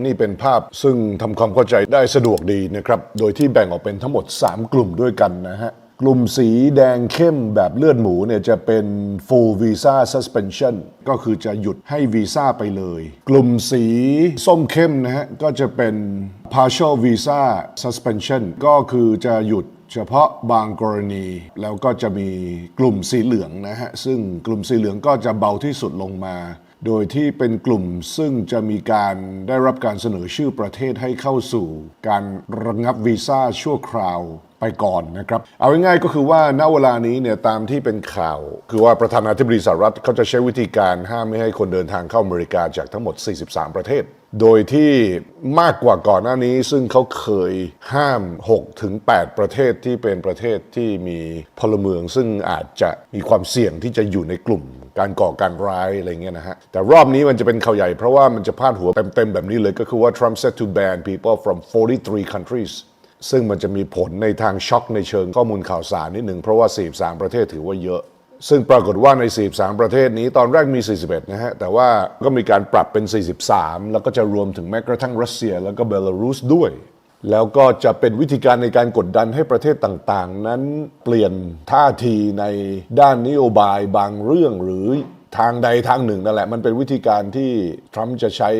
นี่เป็นภาพซึ่งทำความเข้าใจได้สะดวกดีนะครับ โดยที่แบ่งออกเป็นทั้งหมด 3 กลุ่มด้วยกันนะฮะ กลุ่มสีแดงเข้มแบบเลือดหมูเนี่ยจะเป็น full visa suspension ก็คือจะหยุดให้วีซ่าไปเลย กลุ่มสีส้มเข้มนะฮะ ก็จะเป็น partial visa suspension ก็คือจะหยุดเฉพาะบางกรณี แล้วก็จะมีกลุ่มสีเหลืองนะฮะ ซึ่งกลุ่มสีเหลืองก็จะเบาที่สุดลงมา โดยที่เป็นกลุ่มซึ่งจะมีการได้รับการเสนอชื่อประเทศให้เข้าสู่ การระงับวีซ่าชั่วคราว ไปก่อนนะครับ เอาง่ายๆก็คือว่าณเวลานี้เนี่ยตามที่เป็นข่าว คือว่าประธานาธิบดีสหรัฐเขาจะใช้วิธีการห้ามไม่ให้คนเดินทางเข้าอเมริกาจากทั้งหมด 43 ประเทศ โดยที่มากกว่าก่อนหน้านี้ ซึ่งเขาเคยห้าม6ถึง8ประเทศที่เป็นประเทศที่มีพลเมือง ซึ่งอาจจะมีความเสี่ยงที่จะอยู่ในกลุ่มการก่อการร้ายอะไรเงี้ยนะฮะ แต่รอบนี้มันจะเป็นข่าวใหญ่เพราะว่ามันจะพาดหัวเต็มๆแบบนี้เลยก็คือว่า Trump set to ban people from 43 countries ซึ่งมันจะมีผลในทางช็อกในเชิงข้อมูลข่าวสารนิดหนึ่งเพราะว่า 43 ประเทศถือว่าเยอะ ซึ่งปรากฏว่าใน 43 ประเทศนี้ตอนแรกมี 41 นะฮะ แต่ว่าก็มีการปรับเป็น 43 แล้วก็จะรวมถึงแม้กระทั่งรัสเซีย แล้วก็เบลารุสด้วย แล้วก็จะเป็นวิธีการในการกดดันให้ประเทศต่างๆ นั้นเปลี่ยนท่าทีในด้านนโยบายบางเรื่องหรือทางใดทางหนึ่งนั่นแหละ มันเป็นวิธีการที่ทรัมป์จะใช้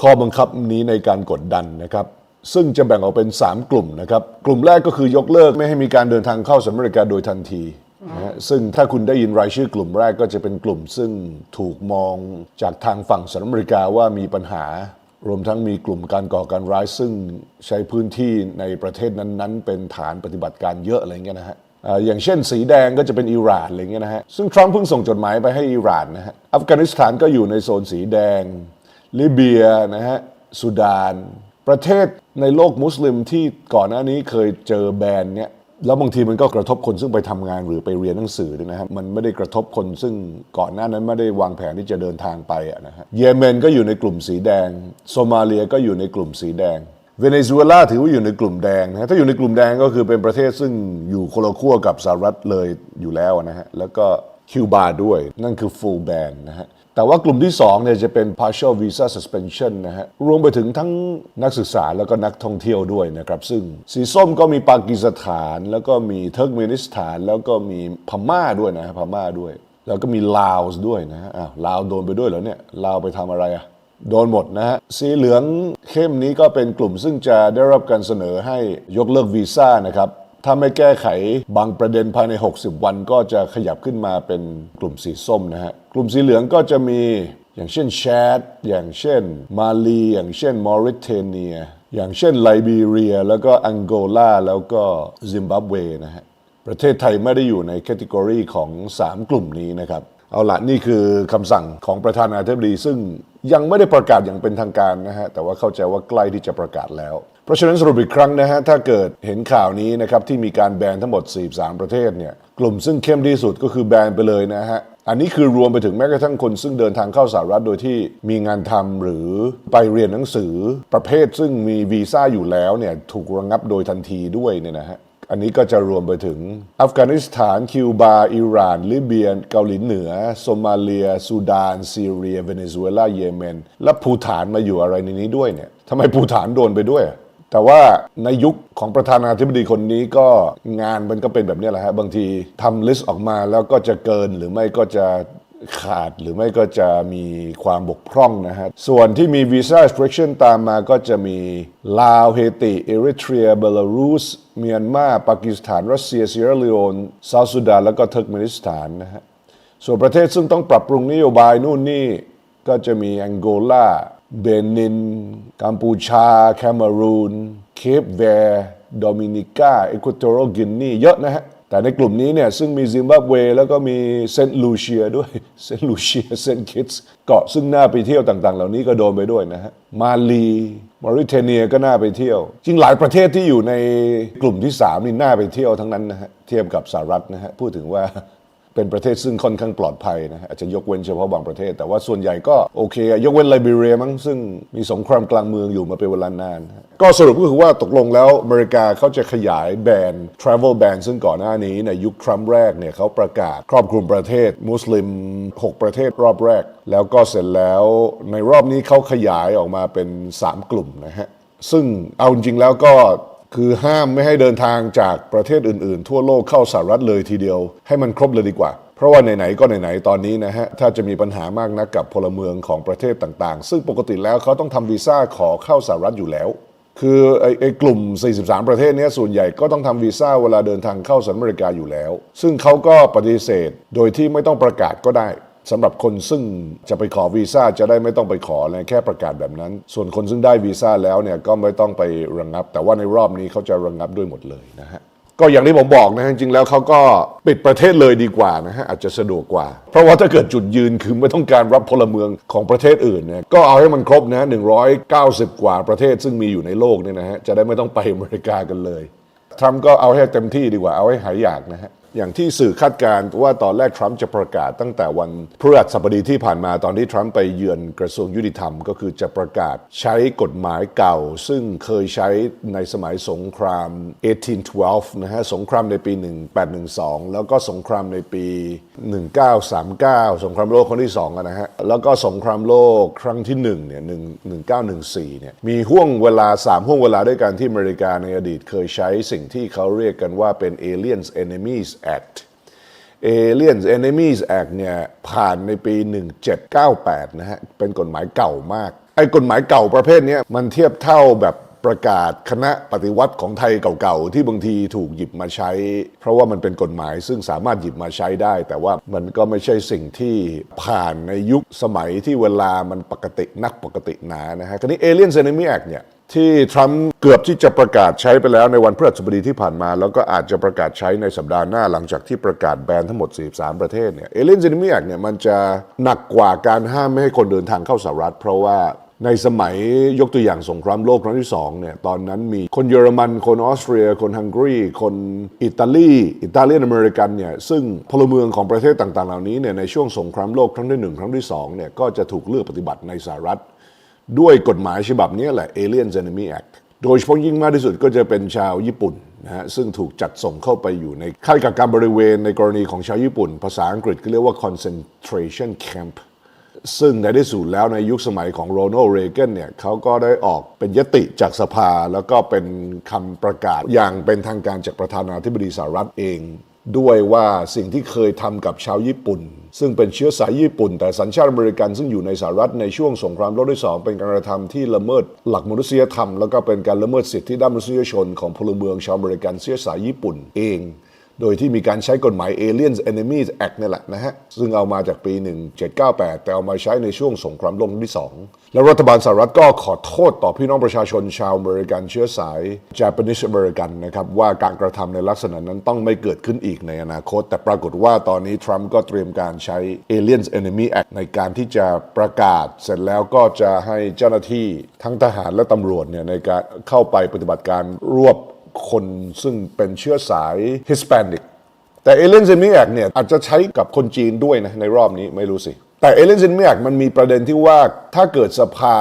ข้อบังคับนี้ในการกดดันนะครับ ซึ่งจะแบ่งออกเป็น 3 กลุ่มนะครับกลุ่มแรกก็คือยกเลิกไม่ให้มีการเดินทางเข้าสหรัฐอเมริกาโดยทันทีนะฮะซึ่งถ้าคุณได้ยินรายชื่อกลุ่มแรกก็จะเป็นกลุ่ม ซึ่งถูกมองจากทางฝั่งสหรัฐอเมริกาว่ามีปัญหารวมทั้งมีกลุ่มการก่อการร้าย ซึ่งใช้พื้นที่ในประเทศนั้นๆ เป็นฐานปฏิบัติการเยอะอะไรเงี้ยนะฮะอ่าอย่างเช่นสีแดงก็จะเป็นอิหร่านอะไรเงี้ยนะฮะซึ่งทรัมป์เพิ่งส่งจดหมายไปให้อิหร่านนะฮะอัฟกานิสถานก็อยู่ในโซนสีแดงลิเบียนะฮะสุดาน ประเทศในโลกมุสลิมที่ก่อนหน้านี้เคยเจอแบนเนี่ยแล้วบางทีมันก็กระทบคนซึ่งไปทำงานหรือไปเรียนหนังสือด้วยนะครับมันไม่ได้กระทบคนซึ่งก่อนหน้านั้นไม่ได้วางแผนที่จะเดินทางไปนะฮะเยเมนก็อยู่ในกลุ่มสีแดง โซมาเลียก็อยู่ในกลุ่มสีแดง เวเนซุเอลาถือว่าอยู่ในกลุ่มแดงนะฮะถ้าอยู่ในกลุ่มแดงก็คือเป็นประเทศซึ่งอยู่คนละขั้วกับสหรัฐเลยอยู่แล้วนะฮะแล้วก็คิวบาด้วยนั่นคือ full ban นะฮะ แต่ว่ากลุ่มที่2เนี่ยจะเป็น partial visa suspension นะฮะ รวมไปถึงทั้งนักศึกษาแล้วก็นักท่องเที่ยวด้วยนะครับ ซึ่งสีส้มก็มีปากีสถาน แล้วก็มีเทิร์กเมนิสถาน แล้วก็มีพม่าด้วยนะฮะพม่าด้วย แล้วก็มีลาวด้วยนะฮะอ้าวลาวโดนไปด้วยเหรอเนี่ยลาวไปทำอะไรอะโดนหมดนะฮะ สีเหลืองเข้มนี้ก็เป็นกลุ่มซึ่งจะได้รับการเสนอให้ยกเลิกวีซ่านะครับ ถ้าไม่แก้ไขบางประเด็นภายใน 60 วันก็จะขยับขึ้นมาเป็นกลุ่มสีส้มนะฮะ กลุ่มสีเหลืองก็จะมีอย่างเช่นแชดอย่างเช่น มาลี อย่างเช่นมอริเทเนีย อย่างเช่นไลบีเรีย แล้วก็อังโกลา แล้วก็ซิมบับเวนะฮะ ประเทศไทยไม่ได้อยู่ในแคตตากรีของ 3 กลุ่มนี้นะครับ เอาละนี่คือคำสั่งของประธานาธิบดี ซึ่งยังไม่ได้ประกาศอย่างเป็นทางการนะฮะ แต่ว่าเข้าใจว่าใกล้ที่จะประกาศแล้ว ราะฉะนั้นสรุปอีกครั้งนะฮะถ้าเกิดเห็นข่าวนี้นะครับที่มีการแบนทั้งหมด 43 ประเทศเนี่ยกลุ่มซึ่งเข้มที่สุดก็คือแบนไปเลยนะฮะอันนี้คือรวมไปถึงแม้กระทั่งคนซึ่งเดินทางเข้าสหรัฐโดยที่มีงานทำหรือไปเรียนหนังสือประเภทซึ่งมีวีซ่าอยู่แล้วเนี่ยถูกระงับโดยทันทีด้วยเนี่ยนะฮะอันนี้ก็จะรวมไปถึงอัฟกานิสถาน คิวบา อิหร่าน ลิเบีย เกาหลีเหนือ โซมาเลีย ซูดาน ซีเรีย เวเนซุเอลา เยเมน และภูฐานมาอยู่อะไรในนี้ด้วยเนี่ยทำไมภูฐานโดนไปด้วย แต่ว่าในยุคของประธานาธิบดีคนนี้ก็งานมันก็เป็นแบบนี้แหละฮะบางทีทำลิสต์ออกมาแล้วก็จะเกินหรือไม่ก็จะขาดหรือไม่ก็จะมีความบกพร่องนะฮะ ส่วนที่มี Visa restriction ตามมาก็จะมีลาวเฮติเอริเทรียเบลารุสเมียนมาปากีสถานรัสเซียซีเรลีโอนซาสุดานแล้วก็เทิร์กเมนิสถานนะฮะ ส่วนประเทศซึ่งต้องปรับปรุงนโยบายนู่นนี่ก็จะมีแองโกลา เบนิน กัมพูชา แคเมรูน เคปเวร์โดมินิกาเอกวาตอรัลกินนีเยอะนะฮะ แต่ในกลุ่มนี้เนี่ย ซึ่งมีซิมบับเว แล้วก็มีเซนต์ลูเชียด้วย เซนต์ลูเชีย เซนต์คิตส์เกาะซึ่งน่าไปเที่ยวต่าง ๆ เหล่านี้ก็โดนไปด้วยนะฮะ มาลีมอริเทเนียก็น่าไปเที่ยว จริงหลายประเทศที่อยู่ในกลุ่มที่ 3 นี่น่าไปเที่ยวทั้งนั้นนะฮะ เทียบกับสหรัฐนะฮะ พูดถึงว่า เป็นประเทศซึ่งค่อนข้างปลอดภัยนะฮะอาจจะยกเว้นเฉพาะบางประเทศ แต่ว่าส่วนใหญ่ก็โอเค ยกเว้นไลบีเรียมั้งซึ่งมีสงครามกลางเมืองอยู่มาเป็นเวลานาน ก็สรุปก็คือว่าตกลงแล้วอเมริกาเขาจะขยายแบน travel ban ซึ่งก่อนหน้านี้ในยุคทรัมป์แรกเนี่ยเขาประกาศครอบคลุมประเทศ มุสลิม 6 ประเทศรอบแรก แล้วก็เสร็จแล้วในรอบนี้เขาขยายออกมาเป็น 3 กลุ่มนะฮะซึ่งเอาจริงแล้วก็ คือห้ามไม่ให้เดินทางจากประเทศอื่นๆ ทั่วโลกเข้าสหรัฐเลยทีเดียว ให้มันครบเลยดีกว่า เพราะว่าไหนๆก็ไหนๆตอนนี้นะฮะ ถ้าจะมีปัญหามากนักกับพลเมืองของประเทศต่างๆ ซึ่งปกติแล้วเขาต้องทำวีซ่าขอเข้าสหรัฐอยู่แล้ว คือไอ้ไอกลุ่ม 43 ประเทศนี้ส่วนใหญ่ก็ต้องทำวีซ่าเวลาเดินทางเข้าสหรัฐอเมริกาอยู่แล้ว ซึ่งเขาก็ปฏิเสธโดยที่ไม่ต้องประกาศก็ได้ สำหรับคนซึ่งจะไปขอวีซ่าจะได้ไม่ต้องไปขอนะแค่ประกาศแบบนั้น ส่วนคนซึ่งได้วีซ่าแล้วเนี่ยก็ไม่ต้องไประงับ แต่ว่าในรอบนี้เขาจะระงับด้วยหมดเลยนะฮะก็อย่างที่ผมบอกนะฮะจริงๆแล้วเขาก็ปิดประเทศเลยดีกว่านะฮะอาจจะสะดวกกว่า เพราะว่าถ้าเกิดจุดยืนคือไม่ต้องการรับพลเมืองของประเทศอื่นเนี่ยก็เอาให้มันครบนะ190 กว่าประเทศซึ่งมีอยู่ในโลกเนี่ยนะฮะจะได้ไม่ต้องไปอเมริกากันเลยทรัมป์ก็เอาให้เต็มที่ดีกว่าเอาให้หายอยากนะฮะ อย่างที่สื่อคาดการณ์ว่าตอนแรกทรัมป์จะประกาศตั้งแต่วันพฤหัสบดีที่ผ่านมาตอนที่ทรัมป์ไปเยือนกระทรวงยุติธรรม ก็คือจะประกาศใช้กฎหมายเก่า ซึ่งเคยใช้ในสมัยสงคราม 1812 นะฮะ สงครามในปี 1812 แล้วก็สงครามในปี 1939 สงครามโลกครั้งที่2อะนะฮะ แล้วก็สงครามโลกครั้งที่1เนี่ย1914 เนี่ย มีห่วงเวลา 3 ห่วงเวลาด้วยกันที่อเมริกาในอดีตเคยใช้สิ่งที่เขาเรียกกันว่าเป็น Aliens Enemies Act Aliens Enemies Act เนี่ยผ่านในปี 1798 นะฮะ เป็นกฎหมายเก่ามาก ไอ้กฎหมายเก่าประเภทเนี้ยมันเทียบเท่าแบบ ประกาศคณะปฏิวัติของไทยเก่าๆ ที่บางทีถูกหยิบมาใช้ เพราะว่ามันเป็นกฎหมายซึ่งสามารถหยิบมาใช้ได้ แต่ว่ามันก็ไม่ใช่สิ่งที่ผ่านในยุคสมัยที่เวลามันปกตินักปกติหนานะฮะคราวนี้ Aliens Enemy Act เนี่ยที่ทรัมป์เกือบที่จะประกาศใช้ไปแล้วในวันพฤหัสบดีที่ผ่านมา แล้วก็อาจจะประกาศใช้ในสัปดาห์หน้าหลังจากที่ประกาศแบนทั้งหมด 43 ประเทศเนี่ยเอเลนเซนิมิแอกเนี่ยมันจะหนักกว่าการห้ามไม่ให้คนเดินทางเข้าสหรัฐ เพราะว่า ในสมัยยกตัวอย่างสงครามโลกครั้งที่สองเนี่ยตอนนั้นมีคนเยอรมันคนออสเตรีย คนฮังการีคนอิตาลีอิตาเลียนอเมริกันเนี่ยซึ่งพลเมืองของประเทศต่างๆ เหล่านี้เนี่ยในช่วงสงครามโลกครั้งที่หนึ่งครั้งที่สองเนี่ยก็จะถูกเลือกปฏิบัติในสหรัฐ ด้วยกฎหมายฉบับนี้แหละ Aliens Enemy Act โดยเฉพาะยิ่งมากที่สุดก็จะเป็นชาวญี่ปุ่นนะฮะซึ่งถูกจัดส่งเข้าไปอยู่ในค่ายกักกันบริเวณในกรณีของชาวญี่ปุ่น ภาษาอังกฤษก็เรียกว่า concentration camp ซึ่งในที่สุดแล้วในยุคสมัยของโรนัลด์เรเกนเนี่ยเขาก็ได้ออกเป็นยติจากสภา แล้วก็เป็นคำประกาศอย่างเป็นทางการจากประธานาธิบดีสหรัฐเอง ด้วยว่าสิ่งที่เคยทำกับชาวญี่ปุ่น ซึ่งเป็นเชื้อสายญี่ปุ่น แต่สัญชาติอเมริกันซึ่งอยู่ในสหรัฐในช่วงสงครามโลกที่สองเป็นการกระทำที่ละเมิดหลักมนุษยธรรม แล้วก็เป็นการละเมิดสิทธิด้านมนุษยชนของพลเมืองชาวอเมริกันเชื้อสายญี่ปุ่นเอง โดยที่มีการใช้กฎหมาย Aliens Enemies Act นี่แหละนะฮะ ซึ่งเอามาจากปี 1798 แต่เอามาใช้ในช่วงสงครามโลกครั้งที่ 2 แล้วรัฐบาลสหรัฐก็ขอโทษต่อพี่น้องประชาชนชาวอเมริกันเชื้อสาย Japanese American นะครับ ว่าการกระทำในลักษณะนั้นต้องไม่เกิดขึ้นอีกในอนาคต แต่ปรากฏว่าตอนนี้ทรัมป์ก็เตรียมการใช้ Aliens Enemy Act ในการที่จะประกาศ เสร็จแล้วก็จะให้เจ้าหน้าที่ทั้งทหารและตำรวจเนี่ยในการเข้าไปปฏิบัติการรวบ คนซึ่งเป็นเชื้อสายฮิสแปนิกแต่เอเลนเซนเมียกเนี่ยอาจจะใช้กับคนจีนด้วยนะในรอบนี้ไม่รู้สิ แต่เอเลนเซนเมียกมันมีประเด็นที่ว่าถ้าเกิดสภา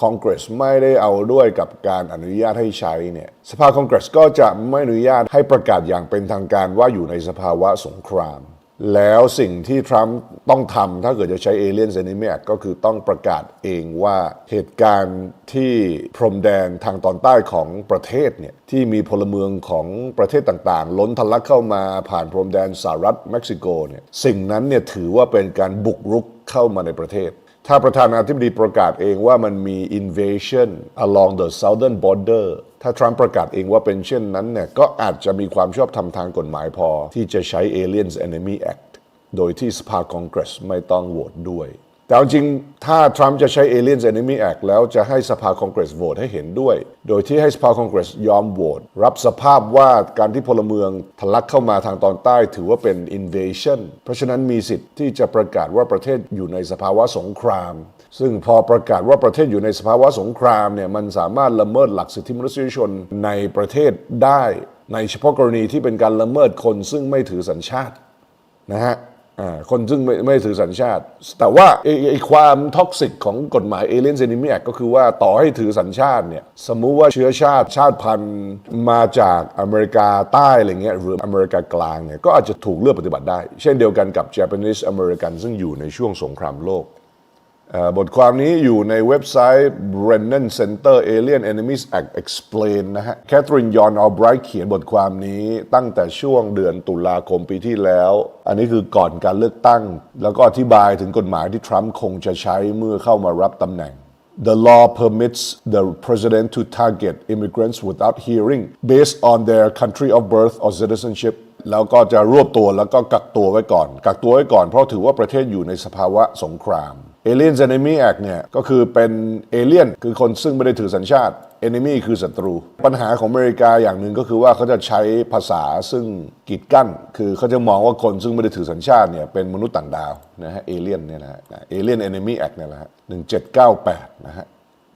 คอนเกรสไม่ได้เอาด้วยกับการอนุญาตให้ใช้เนี่ยสภาคอนเกรสก็จะไม่อนุญาตให้ประกาศอย่างเป็นทางการว่าอยู่ในสภาวะสงคราม แล้วสิ่งที่ทรัมป์ต้องทำถ้าเกิดจะใช้ Alien z e n i m i a c ก็คือต้องประกาศเองว่าเหตุการณ์ที่พรมแดนทางตอนใต้ของประเทศเนี่ยที่มีพลเมืองของประเทศต่างๆ ล้นทะลักเข้ามาผ่านพรมแดนสหรัฐเม็กซิโกเนี่ยสิ่งนั้นเนี่ยถือว่าเป็นการบุกรุกเข้ามาในประเทศ ถ้าประธานาธิบดีประกาศเองว่ามันมี invasion along the southern border ถ้าทรัมป์ประกาศเองว่าเป็นเช่นนั้นเนี่ยก็อาจจะมีความชอบธรรมทางกฎหมายพอ ที่จะใช้ Aliens Enemy Act โดยที่สภาคองเกรสไม่ต้องโหวตด้วย แต่เอาจริงถ้าทรัมป์จะใช้ Aliens Enemy Act แล้วจะให้สภาคองเกรสโหวตให้เห็นด้วย โดยที่ให้สภาคองเกรสยอมโหวตรับสภาพว่าการที่พลเมืองทะลักเข้ามาทางตอนใต้ถือว่าเป็น invasion เพราะฉะนั้นมีสิทธิ์ที่จะประกาศว่าประเทศอยู่ในสภาวะสงคราม ซึ่งพอประกาศว่าประเทศอยู่ในสภาวะสงครามเนี่ยมันสามารถละเมิดหลักสิทธิมนุษยชนในประเทศได้ ในเฉพาะกรณีที่เป็นการละเมิดคนซึ่งไม่ถือสัญชาตินะฮะ คนซึ่งไม่ไม่ถือสัญชาติ แต่ว่าไอ้ไอ้ความท็อกซิกของกฎหมายเอเลียนเซนิมีก็คือว่าต่อให้ถือสัญชาติเนี่ยสมมุติว่าเชื้อชาติชาติพันธุ์มาจากอเมริกาใต้อะไรเงี้ยหรืออเมริกากลางเนี่ยก็อาจจะถูกเลือกปฏิบัติได้ เช่นเดียวกันกับ Japanese American ซึ่งอยู่ในช่วงสงครามโลก บทความนี้อยู่ในเว็บไซต์ Brennan Center Alien Enemies Act Explain นะฮะ แคทรีนยอนอ l ไบรท์เขียนบทความนี้ตั้งแต่ช่วงเดือนตุลาคมปีที่แล้ว อันนี้คือก่อนการเลือกตั้ง แล้วก็อธิบายถึงกฎหมายที่ทรัมป์คงจะใช้เมื่อเข้ามารับตำแหน่ง The law permits the president to target immigrants without hearing based on their country of birth or citizenship แล้วก็จะรวบตัวแล้วก็กักตัวไว้ก่อน กักตัวไว้ก่อนเพราะถือว่าประเทศอยู่ในสภาวะสงคราม Alien Enemy Act เนี่ยก็คือเป็นเอเลี่ยนคือคนซึ่งไม่ได้ถือสัญชาติ Enemy คือศัตรู ปัญหาของอเมริกาอย่างหนึ่งก็คือว่าเขาจะใช้ภาษาซึ่งกีดกั้น คือเขาจะมองว่าคนซึ่งไม่ได้ถือสัญชาติเนี่ยเป็นมนุษย์ต่างดาวนะฮะเอเลี่ยนเนี่ยนะฮะ Alien Enemy Act เนี่ยแหละฮะ1798นะฮะ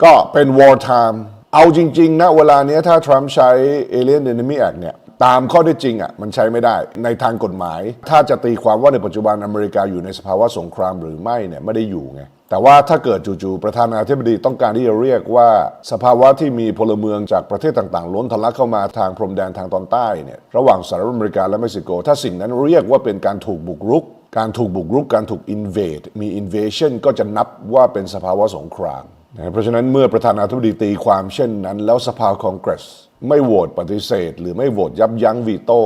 ก็เป็น war time เอาจริงๆนะเวลานี้ถ้าทรัมป์ใช้ Alien Enemy Act เนี่ย ตามข้อได้จริงอะมันใช้ไม่ได้ในทางกฎหมาย ถ้าจะตีความว่าในปัจจุบันอเมริกาอยู่ในสภาวะสงครามหรือไม่เนี่ยไม่ได้อยู่ไงแต่ว่าถ้าเกิดจู่ๆประธานาธิบดีต้องการที่จะเรียกว่า สภาวะที่มีพลเมืองจากประเทศต่างๆ ล้นทะลักเข้ามาทางพรมแดนทางตอนใต้เนี่ยระหว่างสหรัฐอเมริกาและเม็กซิโก ถ้าสิ่งนั้นเรียกว่าเป็นการถูกบุกรุก การถูกบุกรุกการถูก invade มี invasion ก็จะนับว่าเป็นสภาวะสงครามเพราะฉะนั้นเมื่อประธานาธิบดีตีความเช่นนั้น แล้วสภาคองเกรส ไม่โหวตปฏิเสธ หรือไม่โหวตยับยั้งวีโต้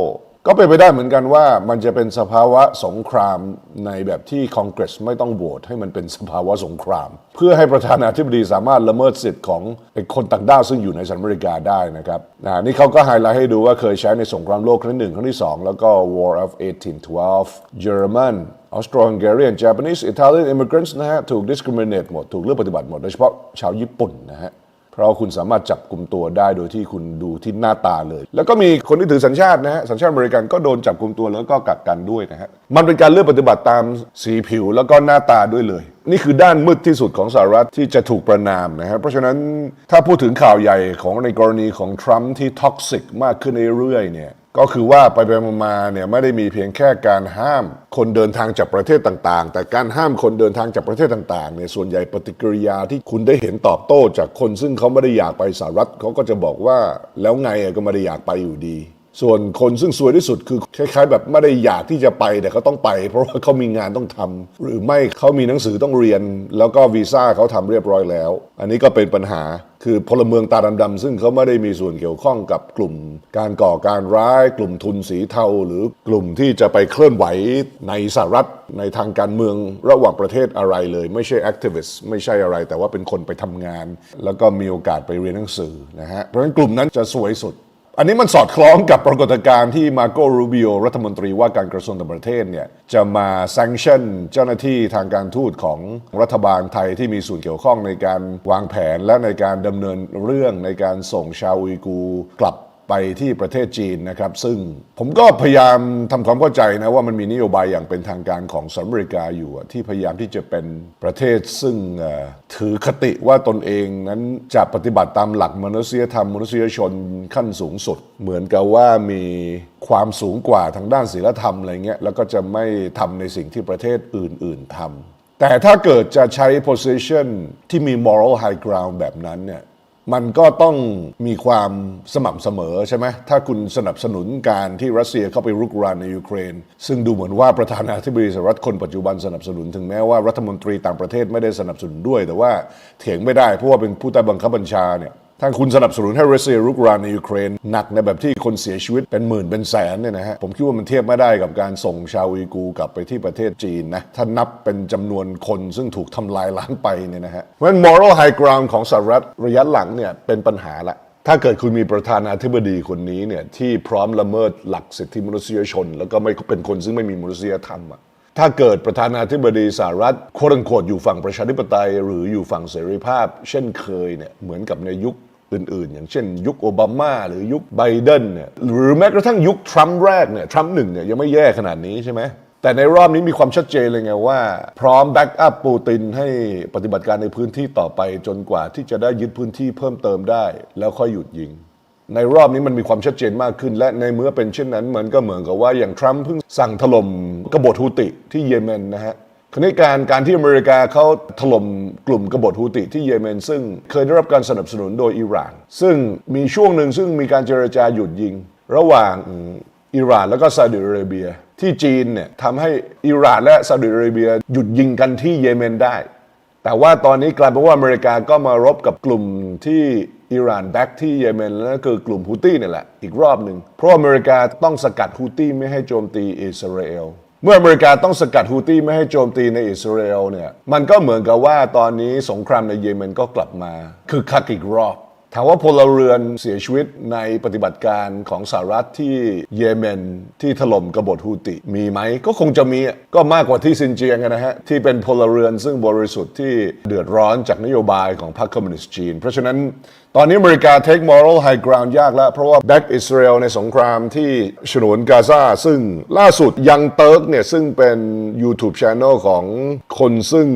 ก็เป็นไปได้เหมือนกันว่ามันจะเป็นสภาวะสงครามในแบบที่คองเกรสไม่ต้องโหวตให้มันเป็นสภาวะสงคราม เพื่อให้ประธานาธิบดีสามารถละเมิดสิทธิ์ของคนต่างด้าวซึ่งอยู่ในสหรัฐอเมริกาได้นะครับน,นี่เขาก็ไฮไลท์ให้ดูว่าเคยใช้ในสงครามโลกครั้งที่หนึ่งครั้งที่สองแล้วก็ War of 1812 German Austro-Hungarian Japanese Italian immigrants นะฮะถูก discriminate หมด ถูกเลือกปฏิบัติหมดโดยเฉพาะชาวญี่ปุ่นนะฮะ เพราะคุณสามารถจับกลุ่มตัวได้โดยที่คุณดูที่หน้าตาเลย แล้วก็มีคนที่ถือสัญชาตินะฮะสัญชาติอเมริกันก็โดนจับกลุ่มตัวแล้วก็กักกันด้วยนะฮะมันเป็นการเลือกปฏิบัติตามสีผิวแล้วก็หน้าตาด้วยเลย นี่คือด้านมืดที่สุดของสหรัฐที่จะถูกประนามนะฮะเพราะฉะนั้นถ้าพูดถึงข่าวใหญ่ของในกรณีของทรัมป์ที่ท็อกซิกมากขึ้นเรื่อยๆเนี่ย ก็คือว่าไปไปมาเนี่ยไม่ได้มีเพียงแค่การห้ามคนเดินทางจากประเทศต่างๆ แต่การห้ามคนเดินทางจากประเทศต่างๆเนี่ยส่วนใหญ่ปฏิกิริยาที่คุณได้เห็นตอบโต้จากคนซึ่งเขาไม่ได้อยากไปสหรัฐเขาก็จะบอกว่าแล้วไงอะก็ไม่ได้อยากไปอยู่ดี ส่วนคนซึ่งซวยที่สุดคือคล้ายๆ แบบไม่ได้อยากที่จะไปแต่เขาต้องไป เพราะว่าเขามีงานต้องทำหรือไม่เขามีหนังสือต้องเรียน แล้วก็วีซ่าเขาทำเรียบร้อยแล้ว อันนี้ก็เป็นปัญหาคือพลเมืองตาดำๆซึ่งเขาไม่ได้มีส่วนเกี่ยวข้องกับกลุ่ม การก่อการร้าย กลุ่มทุนสีเทา หรือกลุ่มที่จะไปเคลื่อนไหวในสหรัฐในทางการเมืองระหว่างประเทศอะไรเลย ไม่ใช่แอคทิวิสต์ไม่ใช่อะไร แต่ว่าเป็นคนไปทำงาน แล้วก็มีโอกาสไปเรียนหนังสือนะฮะเพราะฉะนั้นกลุ่มนั้นจะสวยสุด อันนี้มันสอดคล้องกับปรากฏการณ์ที่มาโกรูบิโอรัฐมนตรีว่าการกระทรวงต่างประเทศเนี่ยจะมาซังชั่นเจ้าหน้าที่ทางการทูตของรัฐบาลไทยที่มีส่วนเกี่ยวข้องในการวางแผนและในการดำเนินเรื่องในการส่งชาวอุยกู กลับ ไปที่ประเทศจีนนะครับ ซึ่งผมก็พยายามทำความเข้าใจนะว่ามันมีนโยบายอย่างเป็นทางการของสหรัฐอเมริกาอยู่ที่พยายามที่จะเป็นประเทศซึ่งถือคติว่าตนเองนั้นจะปฏิบัติตามหลักมนุษยธรรมมนุษยชนขั้นสูงสุด เหมือนกับว่ามีความสูงกว่าทางด้านศีลธรรมอะไรเงี้ยแล้วก็จะไม่ทำในสิ่งที่ประเทศอื่น ๆทำแต่ถ้าเกิดจะใช้ position ที่มี moral high ground แบบนั้นเนี่ย มันก็ต้องมีความสม่ำเสมอใช่ไหมถ้าคุณสนับสนุนการที่รัสเซียเข้าไปรุกรานในยูเครน ซึ่งดูเหมือนว่าประธานาธิบดีสหรัฐคนปัจจุบันสนับสนุนถึงแม้ว่ารัฐมนตรีต่างประเทศไม่ได้สนับสนุนด้วย แต่ว่าเถียงไม่ได้เพราะว่าเป็นผู้ใต้บังคับบัญชาเนี่ย ถ้าคุณสนับสนุนให้รัสเซียรุกรานในยูเครนหนักในแบบที่คนเสียชีวิตเป็นหมื่นเป็นแสนเนี่ยนะฮะผมคิดว่ามันเทียบไม่ได้กับการส่งชาวอุยกูกลับไปที่ประเทศจีนนะถ้านับเป็นจำนวนคนซึ่งถูกทำลายล้างไปเนี่ยนะฮะเพราะฉะนั้น moral high ground ของสหรัฐระยะหลังเนี่ยเป็นปัญหาละถ้าเกิดคุณมีประธานาธิบดีคนนี้เนี่ยที่พร้อมละเมิดหลักสิทธิมนุษยชน แล้วก็ไม่เป็นคนซึ่งไม่มีมนุษยธรรมอะถ้าเกิดประธานาธิบดีสหรัฐโคตรโคตอยู่ฝั่งประชาธิปไตย หรืออยู่ฝั่งเสรีภาพ เช่นเคยเนี่ยเหมือนกับในยุค อื่นๆ อย่างเช่น ยุคโอบามา หรือยุคไบเดนเนี่ยหรือแม้กระทั่งยุคทรัมป์แรกเนี่ยทรัมป์หนึ่งเนี่ยยังไม่แย่ขนาดนี้ใช่ไหมแต่ในรอบนี้มีความชัดเจนเลยไงว่า พร้อมแบ็กอัพปูตินให้ปฏิบัติการในพื้นที่ต่อไปจนกว่าที่จะได้ยึดพื้นที่เพิ่มเติมได้ แล้วค่อยหยุดยิง ในรอบนี้มันมีความชัดเจนมากขึ้น และในเมื่อเป็นเช่นนั้นมันก็เหมือนกับว่าอย่างทรัมป์เพิ่งสั่งถล่มกบฏฮูติที่เยเมนนะฮะ คราวนี้การการที่อเมริกาเขาถล่มกลุ่มกบฏฮูติที่เยเมน ซึ่งเคยได้รับการสนับสนุนโดยอิหร่าน ซึ่งมีช่วงหนึ่งซึ่งมีการเจรจาหยุดยิง ระหว่างอิหร่านแล้วก็ซาอุดิอาระเบีย ที่จีนเนี่ยทำให้อิหร่านและซาอุดิอาระเบียหยุดยิงกันที่เยเมนได้ แต่ว่าตอนนี้กลายเป็นว่าอเมริกาก็มารบกับกลุ่มที่อิหร่านแบ็กที่เยเมนแล้วคือกลุ่มฮูตี้นี่แหละอีกรอบหนึ่งเพราะอเมริกาต้องสกัดฮูตี้ไม่ให้โจมตีอิสราเอล เมื่ออเมริกาต้องสกัดฮูตี้ไม่ให้โจมตีในอิสราเอลเนี่ย มันก็เหมือนกับว่าตอนนี้สงครามในเยเมนก็กลับมา คือคักอีกรอบ ถามว่าพลเรือนเสียชีวิตในปฏิบัติการของสหรัฐที่เยเมนที่ถล่มกบฏฮูติ มีไหมก็คงจะมีก็มากกว่าที่ซินเจียงนะฮะ ที่เป็นพลเรือนซึ่งบริสุทธิ์ที่เดือดร้อนจากนโยบายของพรรคคอมมิวนิสต์จีน เพราะฉะนั้นตอนนี้อเมริกา take moral high ground ยากแล้ว เพราะว่าแบ็กอิสราเอลในสงครามที่ฉนวนกาซาซึ่งล่าสุดยังเติร์กเนี่ย ซึ่งเป็น YouTube Channel ของคนซึ่ง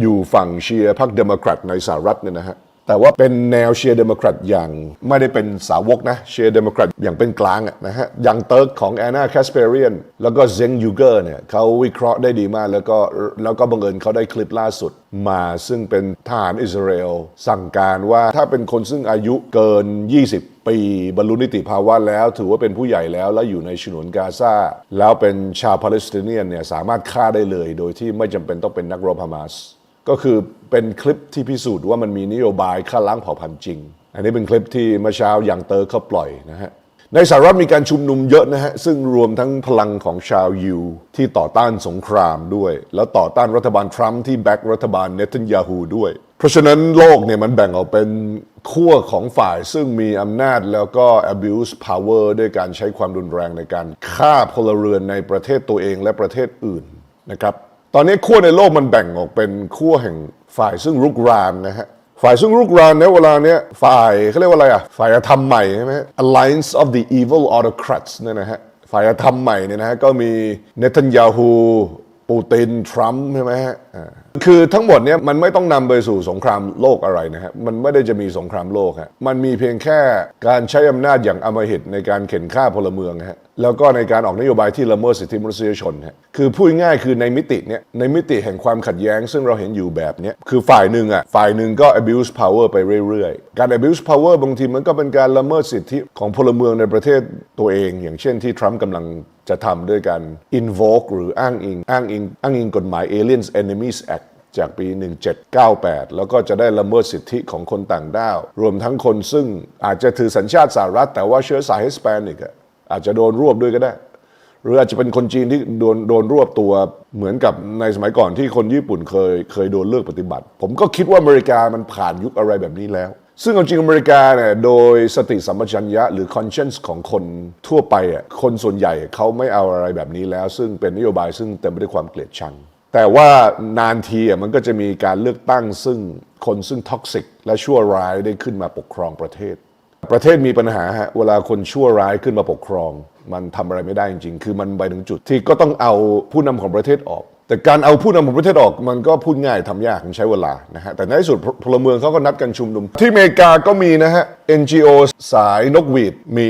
อยู่ฝั่งเชียร์พรรคเดโมแครตในสหรัฐเนี่ยนะฮะ แต่ว่าเป็นแนวเชียร์เดโมแครตอย่างไม่ได้เป็นสาวกนะเชียร์เดโมแครตอย่างเป็นกลางนะฮะยังเติร์กของแอนนาแคสเปเรียนแล้วก็เซงยูเกอร์เนี่ยเขาวิเคราะห์ได้ดีมาก แล้วก็แล้วก็บังเอิญเขาได้คลิปล่าสุดมาซึ่งเป็นทหารอิสราเอลสั่งการว่าถ้าเป็นคนซึ่งอายุเกิน 20ปีบรรลุนิติภาวะแล้ว ถือว่าเป็นผู้ใหญ่แล้วและอยู่ในฉนวนกาซาแล้วเป็นชาวปาเลสไตเนียนเนี่ยสามารถฆ่าได้เลย โดยที่ไม่จำเป็นต้องเป็นนักรบฮามาส ก็คือเป็นคลิปที่พิสูจน์ว่ามันมีนโยบายฆ่าล้างเผ่าพันธุ์จริง อันนี้เป็นคลิปที่เมื่อเช้ายังเตอร์เขาปล่อยนะฮะในสหรัฐมีการชุมนุมเยอะนะฮะ ซึ่งรวมทั้งพลังของชาวยิวที่ต่อต้านสงครามด้วย แล้วต่อต้านรัฐบาลทรัมป์ที่แบ็กรัฐบาลเนทันยาฮูด้วย เพราะฉะนั้นโลกเนี่ยมันแบ่งออกเป็นขั้วของฝ่ายซึ่งมีอำนาจแล้วก็ abuse power ด้วยการใช้ความรุนแรงในการฆ่าพลเรือนในประเทศตัวเองและประเทศอื่นนะครับ ตอนนี้ขั้วในโลกมันแบ่งออกเป็นขั้วแห่งฝ่ายซึ่งรุกรานนะฮะฝ่ายซึ่งรุกรานเนี่ยเวลาเนี้ยฝ่ายเขาเรียกว่าอะไรอะฝ่ายธรรมใหม่ใช่ไหม Alliance of the Evil Autocrats เนี่ยนะฮะฝ่ายธรรมใหม่เนี่ยนะฮะก็มีเนทันยาฮูปูตินทรัมป์ใช่ไหมฮะ คือทั้งหมดเนี้ยมันไม่ต้องนำไปสู่สงครามโลกอะไรนะฮะมันไม่ได้จะมีสงครามโลกฮะมันมีเพียงแค่การใช้อำนาจอย่างอมหิตในการเข็นฆ่าพลเมืองฮะแล้วก็ในการออกนโยบายที่ละเมิดสิทธิมนุษยชนฮะคือพูดง่ายคือในมิติเนี้ยในมิติแห่งความขัดแย้ง ซึ่งเราเห็นอยู่แบบเนี้ยคือฝ่ายหนึ่งอะฝ่ายหนึ่งก็ abuse power ไปเรื่อยๆ การ abuse power บางทีมันก็เป็นการละเมิดสิทธิของพลเมืองในประเทศตัวเอง อย่างเช่นที่ทรัมป์กำลัง จะทำด้วยการ invoke หรืออ้างอิง อ้างอิง อ้างอิงกฎหมาย Aliens Enemies Act จากปี 1798 แล้วก็จะได้ละเมิดสิทธิของคนต่างด้าว รวมทั้งคนซึ่งอาจจะถือสัญชาติสหรัฐ แต่ว่าเชื้อสายฮิสแปนิกอะอาจจะโดนรวบด้วยก็ได้ หรืออาจจะเป็นคนจีนที่โดนโดนรวบตัวเหมือนกับในสมัยก่อนที่คนญี่ปุ่นเคยเคยโดนเลือกปฏิบัติ ผมก็คิดว่าอเมริกามันผ่านยุคอะไรแบบนี้แล้ว ซึ่งเอาจริงอเมริกาเนี่ยโดยสติสัมปชัญญะหรือ conscience ของคนทั่วไปอะคนส่วนใหญ่เขาไม่เอาอะไรแบบนี้แล้ว ซึ่งเป็นนโยบายซึ่งเต็มไปด้วยความเกลียดชัง แต่ว่านานทีอะมันก็จะมีการเลือกตั้งซึ่งคนซึ่งท็อกซิกและชั่วร้ายได้ขึ้นมาปกครองประเทศ ประเทศมีปัญหาฮะเวลาคนชั่วร้ายขึ้นมาปกครอง มันทำอะไรไม่ได้จริงๆ คือมันไปถึงจุดที่ก็ต้องเอาผู้นำของประเทศออก แต่การเอาผู้นำของประเทศออกมันก็พูดง่ายทำยากมันใช้เวลานะฮะแต่ในที่สุดพลเมืองเขาก็นัดกันชุมนุม ที่อเมริกาก็มีนะฮะ NGO สายนกหวีดมี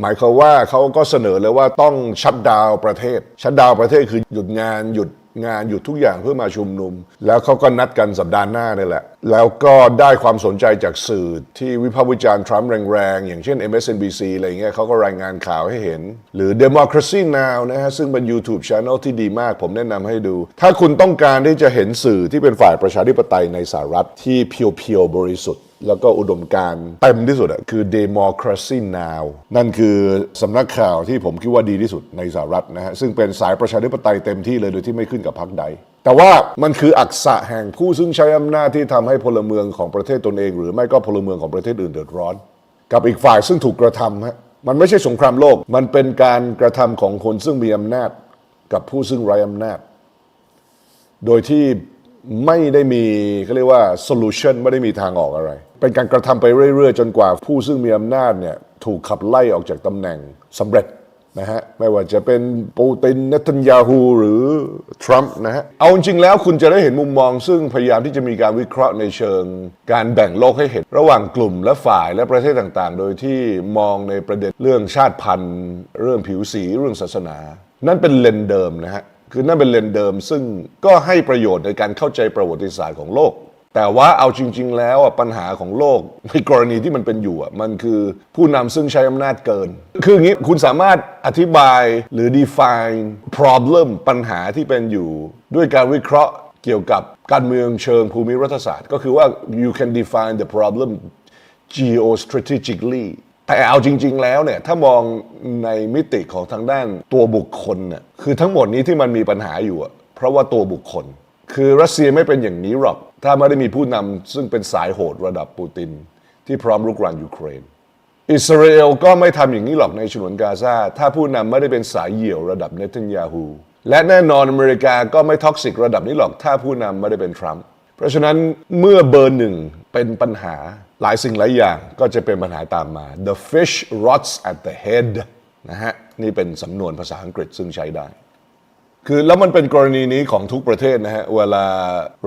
หมายความว่าเขาก็เสนอเลยว่าต้องชัดดาวประเทศ ชัดดาวประเทศคือหยุดงานหยุด งานหยุดทุกอย่างเพื่อมาชุมนุม แล้วเขาก็นัดกันสัปดาห์หน้านี่แหละ แล้วก็ได้ความสนใจจากสื่อที่วิพากษ์วิจารณ์ทรัมป์แรงๆ อย่างเช่น MSNBC อะไรเงี้ยเขาก็รายงานข่าวให้เห็น หรือ Democracy Now นะฮะ ซึ่งเป็น YouTube Channel ที่ดีมากผมแนะนำให้ดู ถ้าคุณต้องการที่จะเห็นสื่อที่เป็นฝ่ายประชาธิปไตยในสหรัฐที่เพียวๆบริสุทธิ์ แล้วก็อุดมการเต็มที่สุดอะคือ Democracy Now นั่นคือสำนักข่าวที่ผมคิดว่าดีที่สุดในสหรัฐนะฮะ ซึ่งเป็นสายประชาธิปไตยเต็มที่เลยโดยที่ไม่ขึ้นกับพรรคใด แต่ว่ามันคืออักษะแห่งผู้ซึ่งใช้อำนาจที่ทำให้พลเมืองของประเทศตนเอง หรือไม่ก็พลเมืองของประเทศอื่นเดือดร้อน กับอีกฝ่ายซึ่งถูกกระทำฮะมันไม่ใช่สงครามโลก มันเป็นการกระทำของคนซึ่งมีอำนาจ กับผู้ซึ่งไร้อำนาจ โดยที่ ไม่ได้มีเขาเรียกว่า solution ไม่ได้มีทางออกอะไร เป็นการกระทำไปเรื่อย ๆ จนกว่าผู้ซึ่งมีอำนาจเนี่ยถูกขับไล่ออกจากตำแหน่งสำเร็จนะฮะไม่ว่าจะเป็นปูตินเนทันยาฮูหรือทรัมป์นะฮะเอาจริงแล้วคุณจะได้เห็นมุมมอง ซึ่งพยายามที่จะมีการวิเคราะห์ในเชิง การแบ่งโลกให้เห็น ระหว่างกลุ่มและฝ่ายและประเทศต่างๆ โดยที่มองในประเด็นเรื่องชาติพันธุ์ เรื่องผิวสีเรื่องศาสนา นั่นเป็นเลนเดิมนะฮะ คือนั่นเป็นเลนเดิม ซึ่งก็ให้ประโยชน์ในการเข้าใจประวัติศาสตร์ของโลก แต่ว่าเอาจริง ๆ แล้วปัญหาของโลกในกรณีที่มันเป็นอยู่มันคือผู้นำซึ่งใช้อำนาจเกิน คืออย่างนี้คุณสามารถอธิบายหรือ define problem ปัญหาที่เป็นอยู่ ด้วยการวิเคราะห์เกี่ยวกับการเมืองเชิงภูมิรัฐศาสตร์ ก็คือว่า you can define the problem geostrategically แต่เอาจริง ๆ แล้วเนี่ยถ้ามองในมิติของทางด้านตัวบุคคลเนี่ยคือทั้งหมดนี้ที่มันมีปัญหาอยู่อะเพราะว่าตัวบุคคล คือรัสเซียไม่เป็นอย่างนี้หรอก ถ้าไม่ได้มีผู้นำซึ่งเป็นสายโหดระดับปูติน ที่พร้อมรุกรานยูเครน อิสราเอลก็ไม่ทำอย่างนี้หรอกในฉนวนกาซาถ้าผู้นำไม่ได้เป็นสายเหี่ยวระดับเนทันยาฮูและแน่นอนอเมริกาก็ไม่ท็อกซิกระดับนี้หรอกถ้าผู้นำไม่ได้เป็นทรัมป์เพราะฉะนั้นเมื่อเบอร์หนึ่งเป็นปัญหา หลายสิ่งหลายอย่างก็จะเป็นปัญหาตามมา the fish rots at the head นะฮะนี่เป็นสำนวนภาษาอังกฤษซึ่งใช้ได้ คือแล้วมันเป็นกรณีนี้ของทุกประเทศนะฮะ เวลา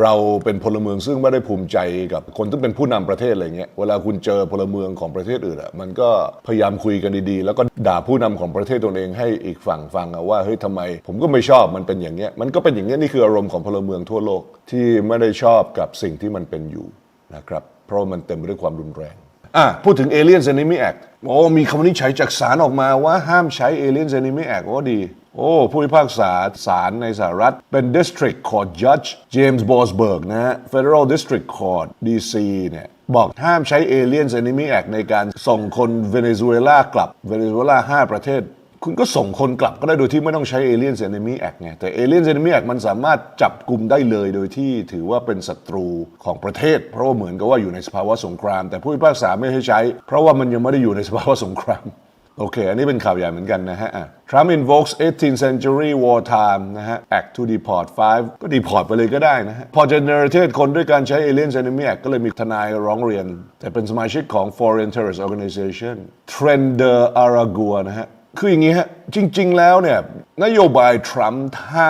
เราเป็นพลเมืองซึ่งไม่ได้ภูมิใจกับคนที่เป็นผู้นำประเทศอะไรเงี้ย เวลาคุณเจอพลเมืองของประเทศอื่นอะมันก็พยายามคุยกันดีๆ แล้วก็ด่าผู้นำของประเทศตัวเองให้อีกฝั่งฟังอะว่าเฮ้ยทำไม ผมก็ไม่ชอบมันเป็นอย่างเงี้ย มันก็เป็นอย่างเงี้ยนี่คืออารมณ์ของพลเมืองทั่วโลกที่ไม่ได้ชอบกับสิ่งที่มันเป็นอยู่นะครับ เพราะมันเต็มไปด้วยความรุนแรงอะพูดถึง Aliens Enemy Act โอ้มีคำวินิจฉัยจากศาลออกมาว่าห้ามใช้ Aliens Enemy Act โอ้ดี โอ้ผู้พิพากษาศาลในสหรัฐ เป็น District Court Judge James Bosberg นะฮะ Federal District Court DC เนี่ยบอกห้ามใช้ Aliens Enemy Act ในการส่งคนเวเนซุเอลากลับเวเนซุเอลาห้าประเทศ คุณก็ส่งคนกลับก็ได้โดยที่ไม่ต้องใช้ Aliens Enemy Act ไงแต่ Aliens Enemy Act มันสามารถจับกลุ่มได้เลยโดยที่ถือว่าเป็นศัตรูของประเทศ เพราะว่าเหมือนกับว่าอยู่ในสภาวะสงคราม แต่ผู้พิพากษาไม่ให้ใช้ เพราะว่ามันยังไม่ได้อยู่ในสภาวะสงครามโอเค อันนี้เป็นข่าวใหญ่เหมือนกันนะฮะอะ Trump invokes 18th century wartime นะฮะ act to deport 5 ก็ deport ไปเลยก็ได้นะฮะ พอ generate คนด้วยการใช้ alien Enemy Act ก็เลยมีทนายร้องเรียน แต่เป็นสมาชิกของ Foreign Terrorist Organization Trender Aragua นะฮะ คืออย่างนี้ฮะจริง ๆ แล้วเนี่ยนโยบายทรัมป์ถ้า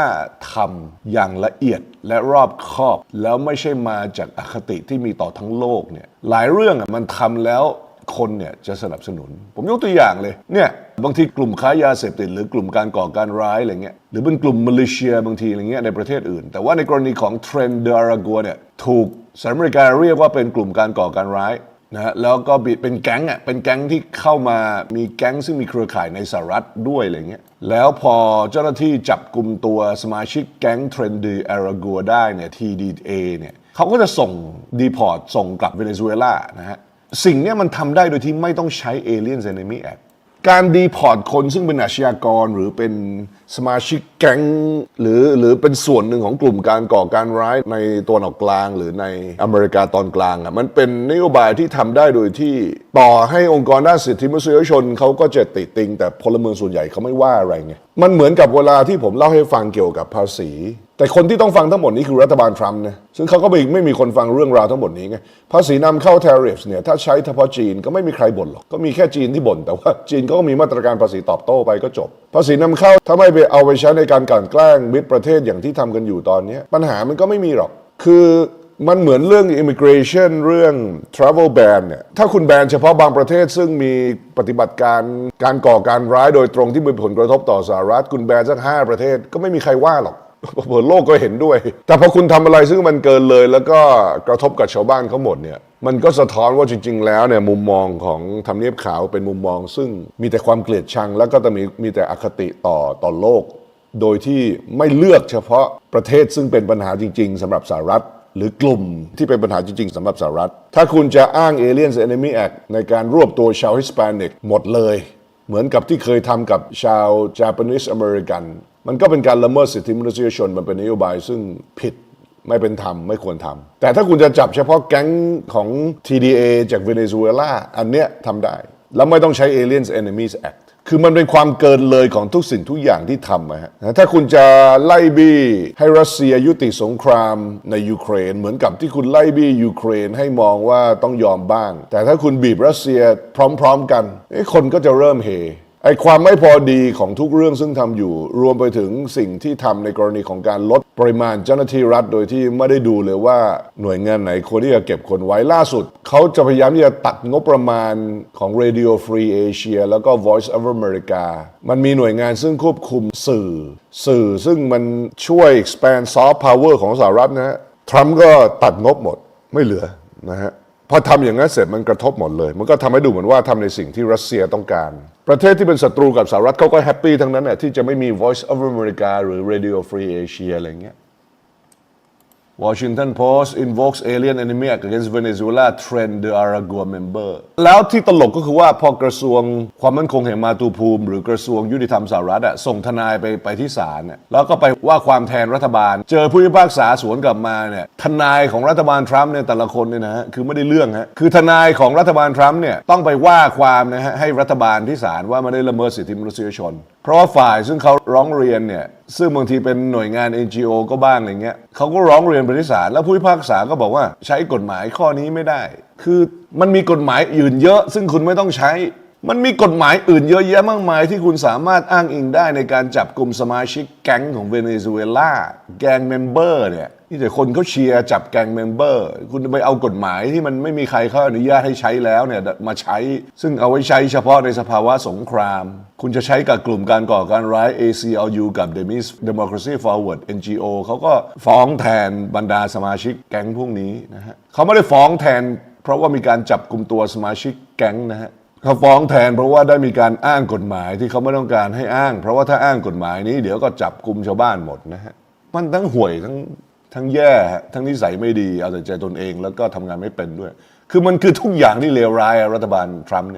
ทำอย่างละเอียดและรอบคอบ แล้วไม่ใช่มาจากอคติที่มีต่อทั้งโลกเนี่ยหลายเรื่องอะมันทำแล้วคนเนี่ยจะสนับสนุน ผมยกตัวอย่างเลยเนี่ยบางทีกลุ่มค้ายาเสพติด หรือกลุ่มการก่อการร้ายอะไรเงี้ยหรือเป็นกลุ่มมิลิเชียบางทีอะไรเงี้ยในประเทศอื่น แต่ว่าในกรณีของเทรนเดอรากัวเนี่ยถูกสหรัฐอเมริกาเรียกว่าเป็นกลุ่มการก่อการร้าย นะแล้วก็เป็นแก๊งอะเป็นแก๊งที่เข้ามามีแก๊งซึ่งมีเครือข่ายในสหรัฐด้วยอะไรเงี้ยแล้วพอเจ้าหน้าที่จับกลุ่มตัวสมาชิกแก๊งเทรนดีอารากัวได้เนี่ย TDA เนี่ยเขาก็จะส่งดีพอร์ตส่งกลับเวเนซุเอลานะฮะสิ่งเนี้ยมันทำได้โดยที่ไม่ต้องใช้ Aliens Enemy Act การดีพอร์ตคนซึ่งเป็นอาชญากรหรือเป็นสมาชิกแก๊งหรือหรือเป็นส่วนหนึ่งของกลุ่มการก่อการร้ายในตัวนออกกลางหรือในอเมริกาตอนกลางอะมันเป็นนโยบายที่ทำได้โดยที่ต่อให้องค์กรด้านสิทธิมนุษยชนเขาก็จะติติง แต่พลเมืองส่วนใหญ่เขาไม่ว่าอะไรไงมันเหมือนกับเวลาที่ผมเล่าให้ฟังเกี่ยวกับภาษี แต่คนที่ต้องฟังทั้งหมดนี้คือรัฐบาลทรัมป์นะซึ่งเขาก็ไม่ไม่มีคนฟังเรื่องราวทั้งหมดนี้ไงภาษีนำเข้า tariffs เนี่ยถ้าใช้เฉพาะจีนก็ไม่มีใครบ่นหรอก ก็มีแค่จีนที่บ่น แต่ว่าจีนก็มีมาตรการภาษีตอบโต้ไปก็จบ ภาษีนำเข้าถ้าไม่ไปเอาไปใช้ในการกลั่นแกล้งมิตรประเทศอย่างที่ทำกันอยู่ตอนนี้ปัญหามันก็ไม่มีหรอก คือมันเหมือนเรื่อง immigration เรื่อง travel ban เนี่ย ถ้าคุณแบนเฉพาะบางประเทศซึ่งมีปฏิบัติการการก่อการร้ายโดยตรงที่มีผลกระทบต่อสหรัฐ คุณแบนสักห้าประเทศก็ไม่มีใครว่าหรอก เปิดโลกก็เห็นด้วย แต่พอคุณทำอะไรซึ่งมันเกินเลย แล้วก็กระทบกับชาวบ้านเขาหมดเนี่ยมันก็สะท้อนว่าจริง ๆ แล้วเนี่ยมุมมองของทำเนียบขาวเป็นมุมมอง ซึ่งมีแต่ความเกลียดชัง แล้วก็จะมีมีแต่อคติต่อต่อโลก โดยที่ไม่เลือกเฉพาะประเทศซึ่งเป็นปัญหาจริง ๆสำหรับสหรัฐหรือกลุ่มที่เป็นปัญหาจริง ๆสำหรับสหรัฐ ถ้าคุณจะอ้าง Aliens Enemy Act ในการรวบตัวชาวฮิสแปนิกหมดเลย เหมือนกับที่เคยทำกับชาว Japanese American มันก็เป็นการละเมิดสิทธิมนุษยชนมันเป็นนโยบายซึ่งผิดไม่เป็นธรรมไม่ควรทำแต่ถ้าคุณจะจับเฉพาะแก๊งของ TDA จากเวเนซุเอลาอันเนี้ยทำได้ แล้วไม่ต้องใช้ Aliens Enemies Act คือมันเป็นความเกินเลยของทุกสิ่งทุกอย่างที่ทำนะฮะถ้าคุณจะไล่บี้ให้รัสเซียยุติสงครามในยูเครน เหมือนกับที่คุณไล่บี้ยูเครนให้มองว่าต้องยอมบ้าง แต่ถ้าคุณบีบรัสเซียพร้อม ๆ กันคนก็จะเริ่มเฮ ไอ้ความไม่พอดีของทุกเรื่องซึ่งทำอยู่ รวมไปถึงสิ่งที่ทำในกรณีของการลดปริมาณเจ้าหน้าที่รัฐ โดยที่ไม่ได้ดูเลยว่าหน่วยงานไหนควรที่จะเก็บคนไว้ล่าสุด เขาจะพยายามที่จะตัดงบประมาณของ Radio Free Asia แล้วก็ Voice of America มันมีหน่วยงานซึ่งควบคุมสื่อ สื่อซึ่งมันช่วย expand soft power ของสหรัฐนะฮะทรัมป์ก็ตัดงบหมดไม่เหลือนะฮะ พอทำอย่างนั้นเสร็จมันกระทบหมดเลย มันก็ทำให้ดูเหมือนว่าทำในสิ่งที่รัสเซียต้องการ ประเทศที่เป็นศัตรูกับสหรัฐเขาก็แฮปปี้ทั้งนั้นแหละที่จะไม่มี Voice of America หรือ Radio Free Asia อะไรเงี้ย Washington Post invokes alien enemy against Venezuela trend the Aragua member แล้วที่ตลกก็คือว่าพอกระทรวงความมั่นคงแห่งมาตูภูมิ หรือกระทรวงยุติธรรมสหรัฐอะส่งทนายไปไปที่ศาลเนี่ยแล้วก็ไปว่าความแทนรัฐบาล เจอผู้พิพากษาสวนกลับมาเนี่ยทนายของรัฐบาลทรัมป์เนี่ยแต่ละคนเนี่ยนะฮะคือไม่ได้เรื่องฮะคือทนายของรัฐบาลทรัมป์เนี่ยต้องไปว่าความนะฮะให้รัฐบาลที่ศาลว่าไม่ได้ละเมิดสิทธิมนุษยชน เพราะว่าฝ่ายซึ่งเขาร้องเรียนเนี่ย ซึ่งบางทีเป็นหน่วยงาน NGO ก็บ้างอะไรเงี้ยเขาก็ร้องเรียนไปที่ศาลแล้วผู้พิพากษาก็บอกว่าใช้กฎหมายข้อนี้ไม่ได้ คือมันมีกฎหมายอื่นเยอะ ซึ่งคุณไม่ต้องใช้ มันมีกฎหมายอื่นเยอะแยะมากมาย ที่คุณสามารถอ้างอิงได้ในการจับกลุ่มสมาชิกแก๊งของเวเนซุเอลาแก๊งเมมเบอร์เนี่ย นี่แต่คนเขาเชียร์จับแกงเมมเบอร์ คุณไปเอากฎหมายที่มันไม่มีใครเขาอนุญาตให้ใช้แล้วเนี่ยมาใช้ ซึ่งเอาไว้ใช้เฉพาะในสภาวะสงคราม คุณจะใช้กับกลุ่มการก่อการร้าย ACLU กับ Demis Democracy Forward NGO เขาก็ฟ้องแทนบรรดาสมาชิกแก๊งพวกนี้นะฮะเขาไม่ได้ฟ้องแทน เพราะว่ามีการจับกลุ่มตัวสมาชิกแก๊งนะฮะเขาฟ้องแทนเพราะว่าได้มีการอ้างกฎหมายที่เขาไม่ต้องการให้อ้าง เพราะว่าถ้าอ้างกฎหมายนี้เดี๋ยวก็จับกลุ่มชาวบ้านหมดนะฮะมันทั้งห่วยทั้ง ทั้งแย่ทั้งนิสัยไม่ดีเอาแต่ใจตนเองแล้วก็ทำงานไม่เป็นด้วย คือมันคือทุกอย่างที่เลวร้ายรัฐบาลทรัมป์เนี่ย